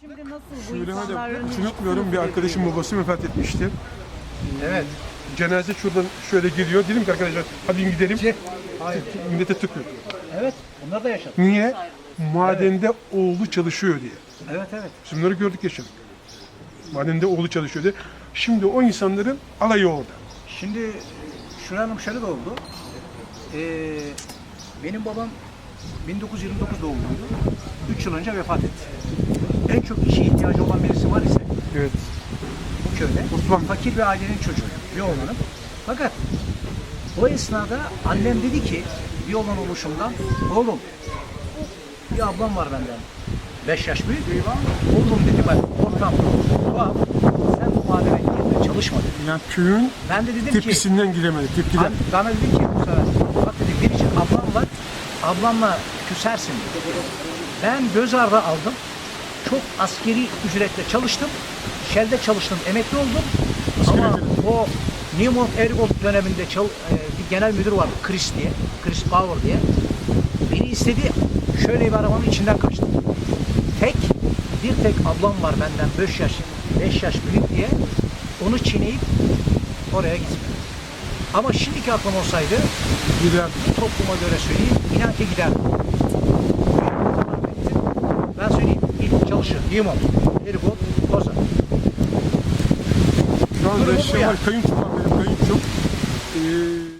Şimdi nasıl bu Şöyle hadi insanların hiç unutmuyorum bir arkadaşım babası vefat etmişti. Evet. Cenaze şuradan şöyle geliyor. Dedim ki arkadaşlar hadi gidelim. Hayır. Millete tıkıyor. Evet. Bunlar da yaşadı. Niye? Madende oğlu çalışıyor diye. Evet evet. Biz bunları gördük yaşadık. Madende oğlu çalışıyor diye. Şimdi o insanların alayı orada. Şimdi şuranın şöyle de oldu. Ee, benim babam 1929 doğumluydu. 3 yıl önce vefat etti. En çok işe ihtiyacı olan birisi var ise Evet. bu köyde Osman. fakir bir ailenin çocuğu. Bir oğlanın. Fakat o esnada annem dedi ki bir oğlan oluşumdan oğlum bir ablam var benden. 5 yaş büyük. Oğlum dedi bak ortam tuhaf. Sen bu madene girme çalışma dedi. Yani köyün Ben de dedim ki tepkisinden giremedi. Tepkiden. An- Bana dedi ki bu sefer, bak dedi bir için ablam var, ablamla küsersin dedi. Ben göz ardı aldım. Çok askeri ücretle çalıştım. Shell'de çalıştım, emekli oldum. Ama o Newmont Ergold döneminde çal- e, bir genel müdür vardı, Chris diye, Chris Power diye. Beni istedi, şöyle bir arabanın içinden kaçtım. Tek, bir tek ablam var benden 5 yaş, 5 yaş büyük diye onu çiğneyip oraya gittim. Ama şimdiki aklım olsaydı Gider. topluma göre söyleyeyim inan ki giderdim. Ben söyleyeyim ilk çalışır. Limon, Erikot, Koza. Şu an Durumu bu Reşşe ya. var. Kayınço var benim kayınçom. Ee,